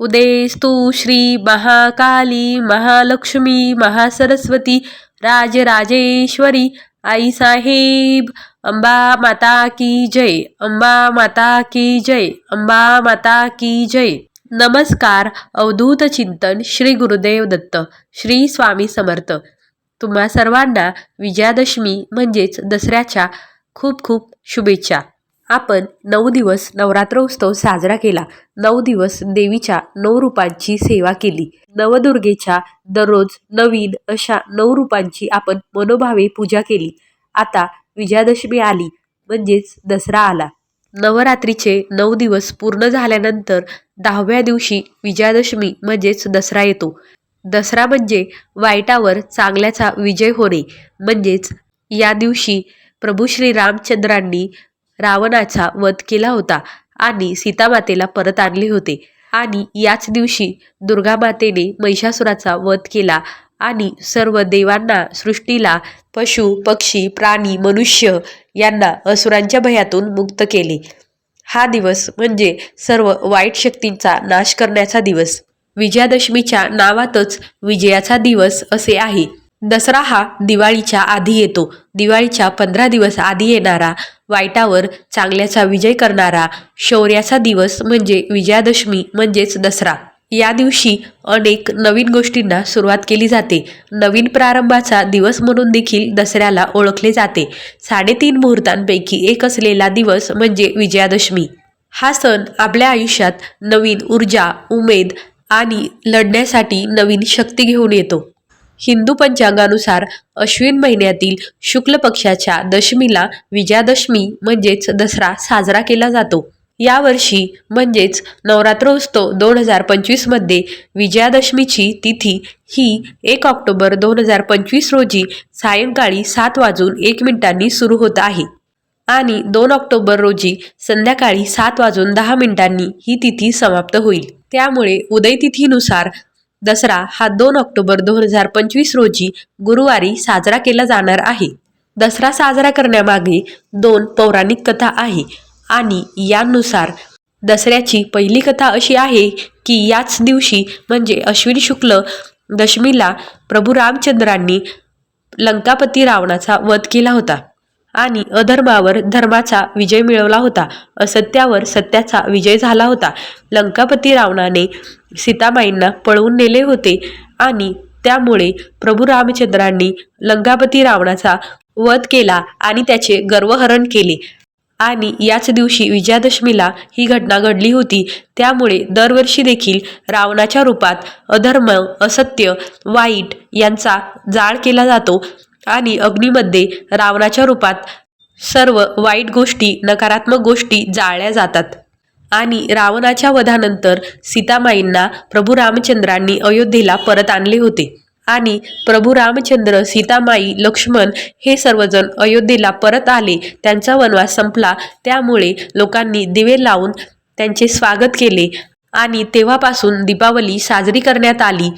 उदेस्तु श्री महाकाली महालक्ष्मी महासरस्वती राजराजेश्वरी आई साहेब अंबा माता की जय अंबा माता की जय अंबा माता की जय. नमस्कार अवधूत चिंतन श्री गुरुदेव दत्त श्री स्वामी समर्थ. तुम्हा सर्वांना विजयादशमी म्हणजेच दसऱ्याच्या खूप खूप शुभेच्छा. आपण नऊ दिवस नवरात्रोत्सव साजरा केला. नऊ दिवस देवीच्या नऊ रूपांची सेवा केली. नवदुर्गेच्या दररोज नवीन अशा नऊ रूपांची आपण मनोभावे पूजा केली. आता विजयादशमी आली म्हणजेच दसरा आला. नवरात्रीचे नऊ दिवस पूर्ण झाल्यानंतर दहाव्या दिवशी विजयादशमी म्हणजेच दसरा येतो. दसरा म्हणजे वाईटावर चांगल्याचा विजय होणे म्हणजेच या दिवशी प्रभू श्री रामचंद्रांनी रावणाचा वध केला होता आणि सीतामातेला परत आणले होते. आणि याच दिवशी दुर्गामातेने महिषासुराचा वध केला आणि सर्व देवांना सृष्टीला पशु पक्षी प्राणी मनुष्य यांना असुरांच्या भयातून मुक्त केले. हा दिवस म्हणजे सर्व वाईट शक्तींचा नाश करण्याचा दिवस. विजयादशमीच्या नावातच विजयाचा दिवस असे आहे. दसरा हा दिवाळीच्या आधी येतो. दिवाळीच्या पंधरा दिवस आधी येणारा वाईटावर चांगल्याचा विजय करणारा शौर्याचा दिवस म्हणजे विजयादशमी म्हणजेच दसरा. या दिवशी अनेक नवीन गोष्टींना सुरुवात केली जाते. नवीन प्रारंभाचा दिवस म्हणून देखील दसऱ्याला ओळखले जाते. साडेतीन मुहूर्तांपैकी एक असलेला दिवस म्हणजे विजयादशमी. हा सण आपल्या आयुष्यात नवीन ऊर्जा उमेद आणि लढण्यासाठी नवीन शक्ती घेऊन येतो. हिंदू पंचांगानुसार अश्विन महिन्यातील शुक्ल पक्षाच्या दशमीला विजयादशमी म्हणजेच दसरा साजरा केला जातो. यावर्षी म्हणजेच नवरात्रोत्सव दोन हजार पंचवीसमध्ये विजयादशमीची तिथी ही एक ऑक्टोबर दोन हजार पंचवीस रोजी सायंकाळी सात वाजून एक मिनिटांनी सुरू होत आहे. आणि दोन ऑक्टोबर रोजी संध्याकाळी सात वाजून दहा मिनिटांनी ही तिथी समाप्त होईल. त्यामुळे उदयतिथीनुसार दसरा हा दोन ऑक्टोबर दोन हजार पंचवीस रोजी गुरुवारी साजरा केला जाणार आहे. दसरा साजरा करण्यामागे दोन पौराणिक कथा आहे आणि यानुसार दसऱ्याची पहिली कथा अशी आहे की याच दिवशी म्हणजे अश्विन शुक्ल दशमीला प्रभू रामचंद्रांनी लंकापती रावणाचा वध केला होता. आणि अधर्मावर धर्माचा विजय मिळवला होता. असत्यावर सत्याचा विजय झाला होता. लंकापती रावणाने सीतामाईंना पळवून नेले होते आणि त्यामुळे प्रभू रामचंद्रांनी लंकापती रावणाचा वध केला आणि त्याचे गर्वहरण केले. आणि याच दिवशी विजयादशमीला ही घटना घडली होती. त्यामुळे दरवर्षी देखील रावणाच्या रूपात अधर्म असत्य वाईट यांचा जाळ केला जातो. आणि अग्नीमध्ये रावणाच्या रूपात सर्व वाईट गोष्टी नकारात्मक गोष्टी जाळल्या जातात. आणि रावणाच्या वधानंतर सीतामाईंना प्रभू रामचंद्रांनी अयोध्येला परत आणले होते. आणि प्रभू रामचंद्र सीतामाई लक्ष्मण हे सर्वजण अयोध्येला परत आले. त्यांचा वनवास संपला. त्यामुळे लोकांनी दिवे लावून त्यांचे स्वागत केले. आणि तेव्हापासून दीपावली साजरी करण्यात आली.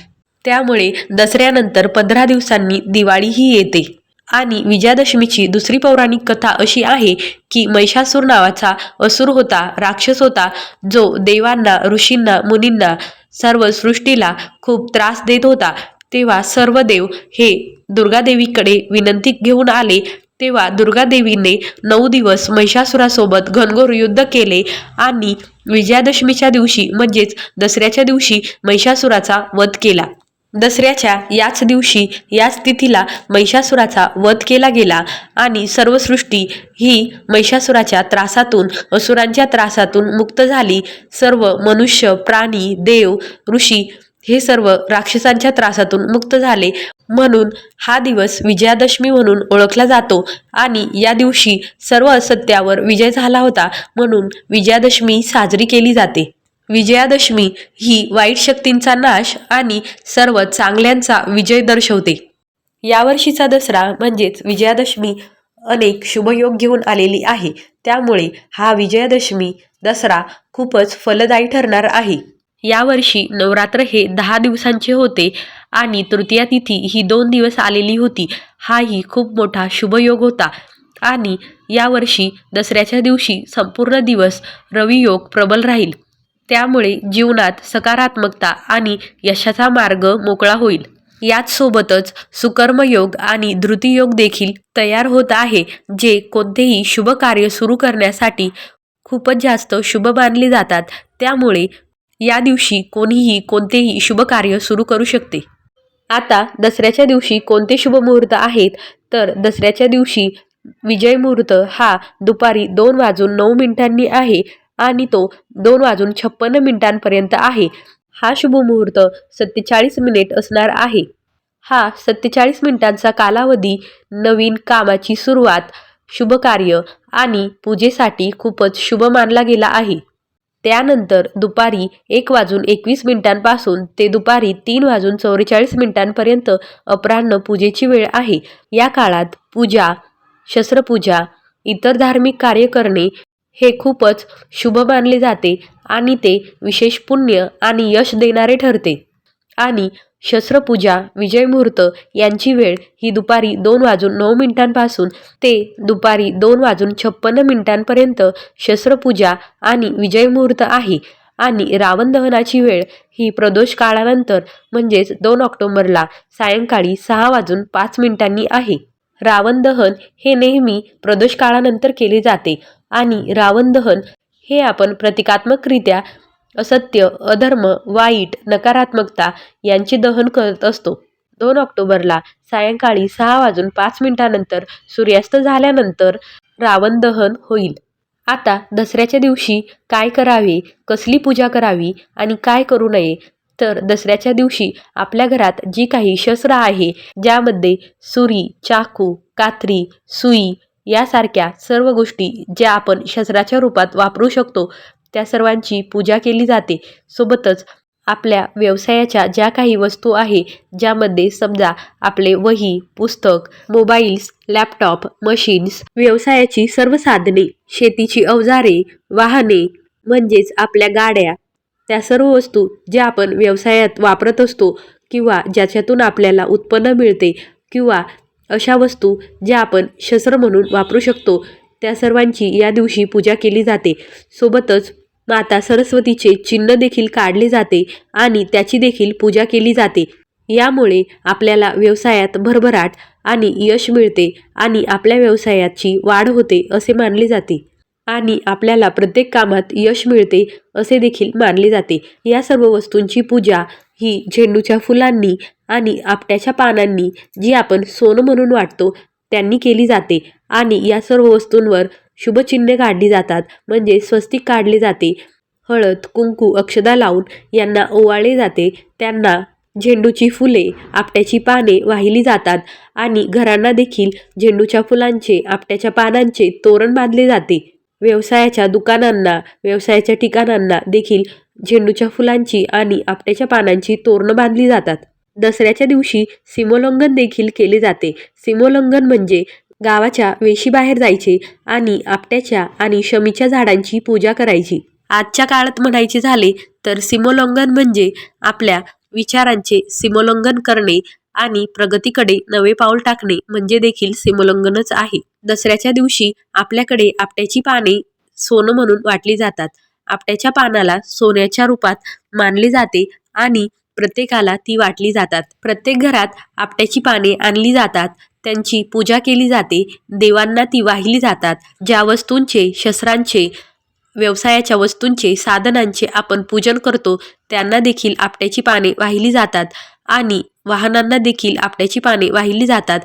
त्यामुळे दसऱ्यानंतर पंधरा दिवसांनी दिवाळीही येते. आणि विजयादशमीची दुसरी पौराणिक कथा अशी आहे की महिषासूर नावाचा असुर होता राक्षस होता जो देवांना ऋषींना मुनींना सर्व सृष्टीला खूप त्रास देत होता. तेव्हा सर्व देव हे दुर्गादेवीकडे विनंती घेऊन आले. तेव्हा दुर्गादेवीने नऊ दिवस महिषासुरासोबत घनघोर युद्ध केले आणि विजयादशमीच्या दिवशी म्हणजेच दसऱ्याच्या दिवशी महिषासुराचा वध केला. दसऱ्याच्या याच दिवशी याच तिथीला महिषासुराचा वध केला गेला आणि सर्व सृष्टी ही महिषासुराच्या त्रासातून असुरांच्या त्रासातून मुक्त झाली. सर्व मनुष्य प्राणी देव ऋषी हे सर्व राक्षसांच्या त्रासातून मुक्त झाले. म्हणून हा दिवस विजयादशमी म्हणून ओळखला जातो आणि या दिवशी सर्व असत्यावर विजय झाला होता म्हणून विजयादशमी साजरी केली जाते. विजयादशमी ही वाईट शक्तींचा नाश आणि सर्व चांगल्यांचा विजय दर्शवते. यावर्षीचा दसरा म्हणजेच विजयादशमी अनेक शुभयोग घेऊन आलेली आहे. त्यामुळे हा विजयादशमी दसरा खूपच फलदायी ठरणार आहे. यावर्षी नवरात्र हे दहा दिवसांचे होते आणि तृतीया तिथी ही दोन दिवस आलेली होती. हाही खूप मोठा शुभयोग होता आणि यावर्षी दसऱ्याच्या दिवशी संपूर्ण दिवस रवियोग प्रबल राहील. त्यामुळे जीवनात सकारात्मकता आणि यशाचा मार्ग मोकळा होईल. याचसोबतच सुकर्मयोग आणि धृतीयोग देखील तयार होत आहे जे कोणतेही शुभ कार्य सुरू करण्यासाठी खूपच जास्त शुभ मानले जातात. त्यामुळे या दिवशी कोणीही कोणतेही शुभ कार्य सुरू करू शकते. आता दसऱ्याच्या दिवशी कोणते शुभ मुहूर्त आहेत? तर दसऱ्याच्या दिवशी विजय मुहूर्त हा दुपारी दोन वाजून नऊ मिनिटांनी आहे. आणि तो दोन वाजून छप्पन्न मिनिटांपर्यंत आहे. हा शुभ मुहूर्त सत्तेचाळीस मिनिट असणार आहे. हा सत्तेचाळीस मिनिटांचा कालावधी नवीन कामाची सुरुवात शुभ कार्य आणि पूजेसाठी खूपच शुभ मानला गेला आहे. त्यानंतर दुपारी एक वाजून एकवीस मिनिटांपासून ते दुपारी तीन वाजून चौवेचाळीस मिनिटांपर्यंत अपराह्न पूजेची वेळ आहे. या काळात पूजा शस्त्रपूजा इतर धार्मिक कार्य करणे हे खूपच शुभ मानले जाते आणि ते विशेष पुण्य आणि यश देणारे ठरते. आणि शस्त्रपूजा विजय मुहूर्त यांची वेळ ही दुपारी दोन वाजून नऊ मिनिटांपासून ते दुपारी दोन वाजून छप्पन्न मिनिटांपर्यंत शस्त्रपूजा आणि विजय मुहूर्त आहे आणि रावण दहनाची वेळ ही प्रदोष काळानंतर म्हणजेच दोन ऑक्टोबरला सायंकाळी सहा वाजून पाच मिनिटांनी आहे. रावण दहन हे नेहमी प्रदोष काळानंतर केले जाते आणि रावण दहन हे आपण प्रतिकात्मकरित्या असत्य अधर्म वाईट नकारात्मकता यांचे दहन करत असतो. दोन ऑक्टोबरला सायंकाळी सहा वाजून पाच मिनिटानंतर सूर्यास्त झाल्यानंतर रावण दहन होईल. आता दसऱ्याच्या दिवशी काय करावे कसली पूजा करावी आणि काय करू नये तर दसऱ्याच्या दिवशी आपल्या घरात जी काही शस्त्र आहे ज्यामध्ये सुरी चाकू कात्री सुई यासारख्या सर्व गोष्टी ज्या आपण शस्त्राच्या रूपात वापरू शकतो त्या सर्वांची पूजा केली जाते. सोबतच आपल्या व्यवसायाच्या ज्या काही वस्तू आहे ज्यामध्ये समजा आपले वही पुस्तक मोबाईल्स लॅपटॉप मशीन्स व्यवसायाची सर्व साधने शेतीची अवजारे वाहने म्हणजेच आपल्या गाड्या त्या सर्व वस्तू ज्या आपण व्यवसायात वापरत असतो किंवा ज्याच्यातून आपल्याला उत्पन्न मिळते किंवा अशा वस्तू ज्या आपण शस्त्र म्हणून वापरू शकतो त्या सर्वांची या दिवशी पूजा केली जाते. सोबतच माता सरस्वतीचे चिन्ह देखील काढले जाते आणि त्याची देखील पूजा केली जाते. यामुळे आपल्याला व्यवसायात भरभराट आणि यश मिळते आणि आपल्या व्यवसायाची वाढ होते असे मानले जाते. आणि आपल्याला प्रत्येक कामात यश मिळते असे देखील मानले जाते. या सर्व वस्तूंची पूजा ही झेंडूच्या फुलांनी आणि आपट्याच्या पानांनी जी आपण सोनं म्हणून वाटतो त्यांनी केली जाते. आणि या सर्व वस्तूंवर शुभचिन्हे काढली जातात म्हणजे स्वस्तिक काढले जाते. हळद कुंकू अक्षदा लावून यांना ओवाळले जाते. त्यांना झेंडूची फुले आपट्याची पाने वाहिली जातात आणि घरांना देखील झेंडूच्या फुलांचे आपट्याच्या पानांचे तोरण बांधले जाते. व्यवसायाच्या दुकानांना व्यवसायाच्या ठिकाणांना देखील झेंडूच्या फुलांची आणि आपट्याच्या पानांची तोरणं बांधली जातात. दसऱ्याच्या दिवशी सीमोल्लंघन देखील केले जाते. सीमोल्लंघन म्हणजे गावाच्या वेशीबाहेर जायचे आणि आपट्याच्या आणि शमीच्या झाडांची पूजा करायची. आजच्या काळात म्हणायचे झाले तर सीमोल्लंघन म्हणजे आपल्या विचारांचे सीमोल्लंघन करणे आणि प्रगतीकडे नवे पाऊल टाकणे म्हणजे देखील सीमोल्लंघनच आहे. दसऱ्याच्या दिवशी आपल्याकडे आपट्याची पाने सोनं म्हणून वाटली जातात. आपट्याच्या पानाला सोन्याच्या रूपात मानले जाते आणि प्रत्येकाला ती वाटली जातात. प्रत्येक घरात आपट्याची पाने आणली जातात. त्यांची पूजा केली जाते. देवांना ती वाहिली जातात. ज्या वस्तूंचे शस्त्रांचे व्यवसायाच्या वस्तूंचे साधनांचे आपण पूजन करतो त्यांना देखील आपट्याची पाने वाहिली जातात. आणि वाहनांना देखील आपट्याची पाने वाहिली जातात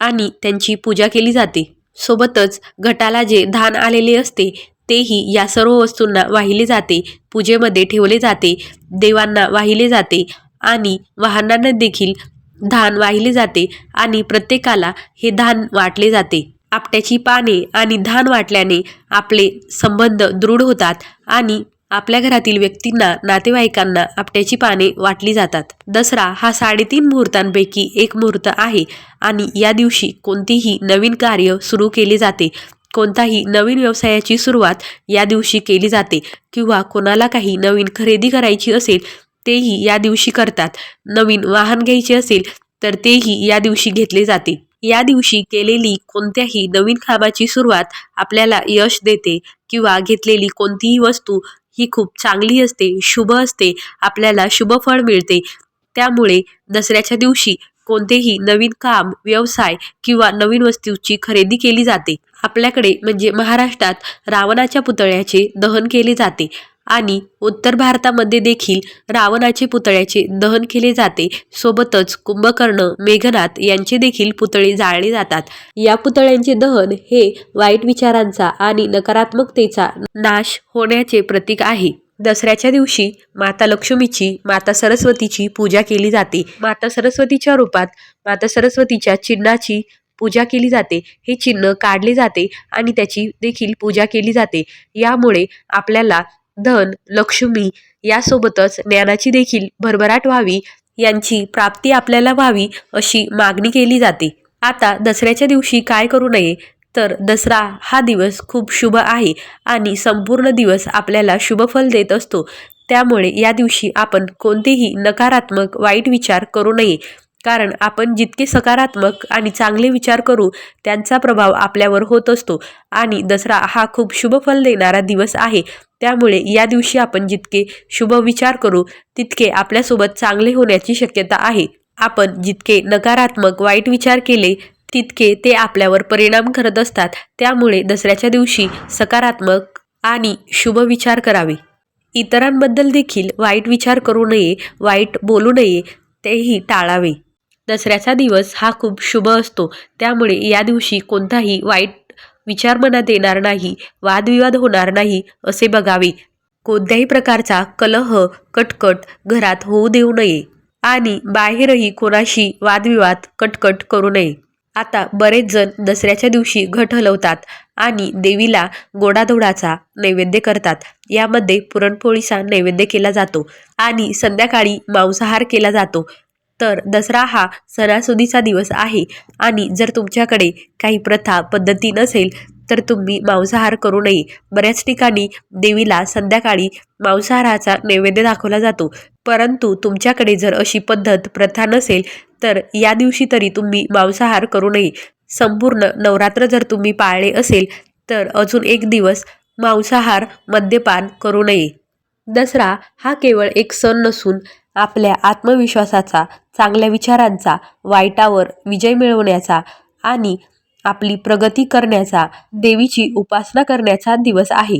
आणि त्यांची पूजा केली जाते. सोबतच घटाला जे धान आलेले असते तेही या सर्व वस्तूंना वाहिले जाते पूजेमध्ये ठेवले जाते देवांना वाहिले जाते आणि वाहनांना देखील धान वाहिले जाते आणि प्रत्येकाला हे धान वाटले जाते. आपट्याची पाने आणि धान वाटल्याने आपले संबंध दृढ होतात आणि आपल्या घरातील व्यक्तींना नातेवाईकांना आपट्याची पाने वाटली जातात. दसरा हा साडेतीन मुहूर्तांपैकी एक मुहूर्त आहे आणि या दिवशी कोणतेही नवीन कार्य सुरू केले जाते. कोणताही नवीन व्यवसायाची सुरुवात या दिवशी केली जाते किंवा कोणाला काही नवीन खरेदी करायची असेल तेही या दिवशी करतात. नवीन वाहन घ्यायचे असेल तर तेही या दिवशी घेतले जाते. या दिवशी केलेली कोणत्याही नवीन कामाची सुरुवात आपल्याला यश देते किंवा घेतलेली कोणतीही वस्तू ही खूप चांगली असते शुभ असते आपल्याला शुभ फळ मिळते. त्यामुळे दसऱ्याच्या दिवशी कोणतेही नवीन काम व्यवसाय किंवा नवीन वस्तूची खरेदी केली जाते. आपल्याकडे म्हणजे महाराष्ट्रात रावणाच्या पुतळ्याचे दहन केले जाते. आणि उत्तर भारतामध्ये देखील रावणाचे पुतळ्याचे दहन केले जाते. सोबतच कुंभकर्ण मेघनाथ यांचे देखील पुतळे जाळले जातात. या पुतळ्यांचे दहन हे वाईट विचारांचा आणि नकारात्मकतेचा नाश होण्याचे प्रतीक आहे. दसऱ्याच्या दिवशी माता लक्ष्मीची माता सरस्वतीची पूजा केली जाते. माता सरस्वतीच्या रूपात माता सरस्वतीच्या चिन्हाची पूजा केली जाते. हे चिन्ह काढले जाते आणि त्याची देखील पूजा केली जाते. यामुळे आपल्याला धन लक्ष्मी यासोबतच ज्ञानाची देखील भरभराट व्हावी यांची प्राप्ती आपल्याला व्हावी अशी मागणी केली जाते. आता दसऱ्याच्या दिवशी काय करू नये? तर दसरा हा दिवस खूप शुभ आहे आणि संपूर्ण दिवस आपल्याला शुभफल देत असतो. त्यामुळे या दिवशी आपण कोणतेही नकारात्मक वाईट विचार करू नये. कारण आपण जितके सकारात्मक आणि चांगले विचार करू त्यांचा प्रभाव आपल्यावर होत असतो. आणि दसरा हा खूप शुभ फल देणारा दिवस आहे. त्यामुळे या दिवशी आपण जितके शुभ विचार करू तितके आपल्यासोबत चांगले होण्याची शक्यता आहे. आपण जितके नकारात्मक वाईट विचार केले तितके ते आपल्यावर परिणाम करत असतात. त्यामुळे दसऱ्याच्या दिवशी सकारात्मक आणि शुभ विचार करावे. इतरांबद्दल देखील वाईट विचार करू नये वाईट बोलू नये तेही टाळावे. दसऱ्याचा दिवस हा खूप शुभ असतो. त्यामुळे या दिवशी कोणताही वाईट विचार मनात येणार नाही वादविवाद होणार नाही असे बघावे. कोणत्याही प्रकारचा कलह कटकट घरात होऊ देऊ नये आणि बाहेरही कोणाशी वादविवाद कटकट करू नये. आता बरेच जण दसऱ्याच्या दिवशी घट हलवतात आणि देवीला गोडाधोडाचा नैवेद्य करतात. यामध्ये पुरणपोळीचा नैवेद्य केला जातो आणि संध्याकाळी मांसाहार केला जातो. तर दसरा हा सणासुदीचा दिवस आहे. आणि जर तुमच्याकडे काही प्रथा पद्धती नसेल तर तुम्ही मांसाहार करू नये. बऱ्याच ठिकाणी देवीला संध्याकाळी मांसाहाराचा नैवेद्य दाखवला जातो. परंतु तुमच्याकडे जर अशी पद्धत प्रथा नसेल तर या दिवशी तरी तुम्ही मांसाहार करू नये. संपूर्ण नवरात्र जर तुम्ही पाळले असेल तर अजून एक दिवस मांसाहार मद्यपान करू नये. दसरा हा केवळ एक सण नसून आपल्या आत्मविश्वासाचा चांगल्या विचारांचा वाईटावर विजय मिळवण्याचा आणि आपली प्रगती करण्याचा देवीची उपासना करण्याचा दिवस आहे.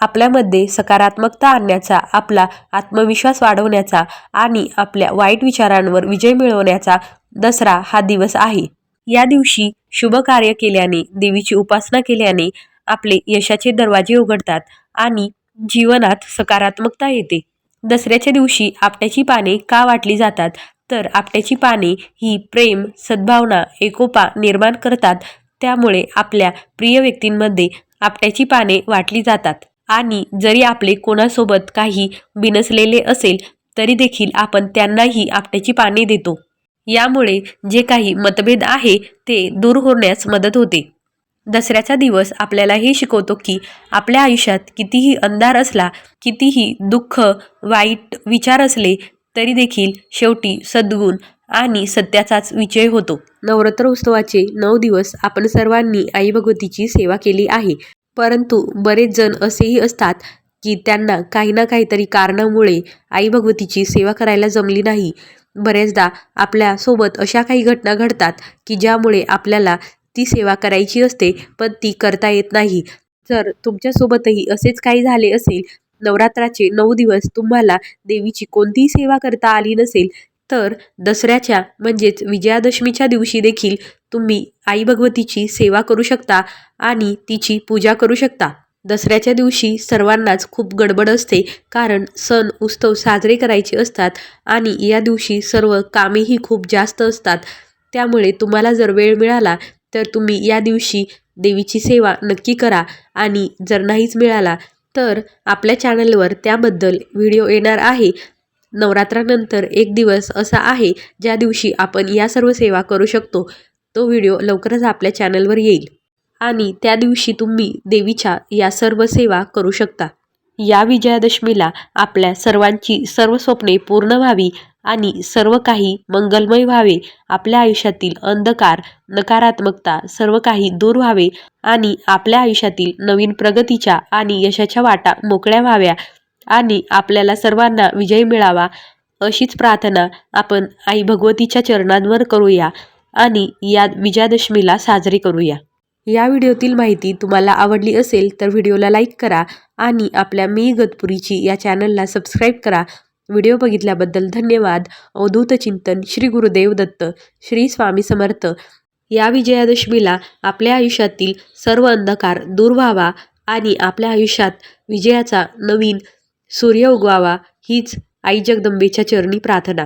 आपल्यामध्ये सकारात्मकता आणण्याचा आपला आत्मविश्वास वाढवण्याचा आणि आपल्या वाईट विचारांवर विजय मिळवण्याचा दसरा हा दिवस आहे. या दिवशी शुभ कार्य केल्याने देवीची उपासना केल्याने आपले यशाचे दरवाजे उघडतात आणि जीवनात सकारात्मकता येते. दसऱ्याच्या दिवशी आपट्याची पाने का वाटली जातात? तर आपट्याची पाने ही प्रेम सद्भावना एकोपा निर्माण करतात. त्यामुळे आपल्या प्रिय व्यक्तींमध्ये आपट्याची पाने वाटली जातात. आणि जरी आपले कोणासोबत काही बिनसलेले असेल तरी देखील आपण त्यांनाही आपट्याची पाने देतो. यामुळे जे काही मतभेद आहे ते दूर होण्यास मदत होते. दसऱ्याचा दिवस आपल्याला हे शिकवतो की आपल्या आयुष्यात कितीही अंधार असला कितीही दुःख वाईट विचार असले तरी देखील शेवटी सद्गुण आणि सत्याचाच विजय होतो. नवरात्र उत्सवाचे नऊ दिवस आपण सर्वांनी आई भगवतीची सेवा केली आहे. परंतु बरेच जण असेही असतात की त्यांना काही ना काहीतरी कारणामुळे आई भगवतीची सेवा करायला जमली नाही. बऱ्याचदा आपल्यासोबत अशा काही घटना घडतात की ज्यामुळे आपल्याला ती सेवा करायची असते पण ती करता येत नाही. जर तुमच्यासोबतही असेच काही झाले असेल नवरात्राचे नऊ दिवस तुम्हाला देवीची कोणतीही सेवा करता आली नसेल तर दसऱ्याच्या म्हणजेच विजयादशमीच्या दिवशी देखील तुम्ही आई भगवतीची सेवा करू शकता आणि तिची पूजा करू शकता. दसऱ्याच्या दिवशी सर्वांनाच खूप गडबड असते कारण सण उत्सव साजरे करायचे असतात आणि या दिवशी सर्व कामेही खूप जास्त असतात. त्यामुळे तुम्हाला जर वेळ मिळाला तर तुम्ही या दिवशी देवीची सेवा नक्की करा. आणि जर नाहीच मिळाला तर आपल्या चॅनलवर त्याबद्दल व्हिडिओ येणार आहे. नवरात्रानंतर एक दिवस असा आहे ज्या दिवशी आपण या सर्व सेवा करू शकतो. तो व्हिडिओ लवकरच आपल्या चॅनलवर येईल. आणि त्या दिवशी तुम्ही देवीच्या या सर्व सेवा करू शकता. या विजयादशमीला आपल्या सर्वांची सर्व स्वप्ने पूर्ण व्हावी आणि सर्व काही मंगलमय व्हावे. आपल्या आयुष्यातील अंधकार नकारात्मकता सर्व काही दूर व्हावे आणि आपल्या आयुष्यातील नवीन प्रगतीच्या आणि यशाच्या वाटा मोकळ्या व्हाव्या आणि आपल्याला सर्वांना विजय मिळावा अशीच प्रार्थना आपण आई भगवतीच्या चरणांवर करूया आणि या विजयादशमीला साजरी करूया. या व्हिडिओतील माहिती तुम्हाला आवडली असेल तर व्हिडिओला लाईक करा आणि आपल्या मी गतपुरीची या चॅनलला सबस्क्राईब करा. व्हिडिओ बघितल्याबद्दल धन्यवाद. अवधूत चिंतन श्री गुरुदेव दत्त श्री स्वामी समर्थ. या विजयादशमीला आपल्या आयुष्यातील सर्व अंधकार दूर व्हावा आणि आपल्या आयुष्यात विजयाचा नवीन सूर्य उगवावा हीच आई जगदंबेच्या चरणी प्रार्थना.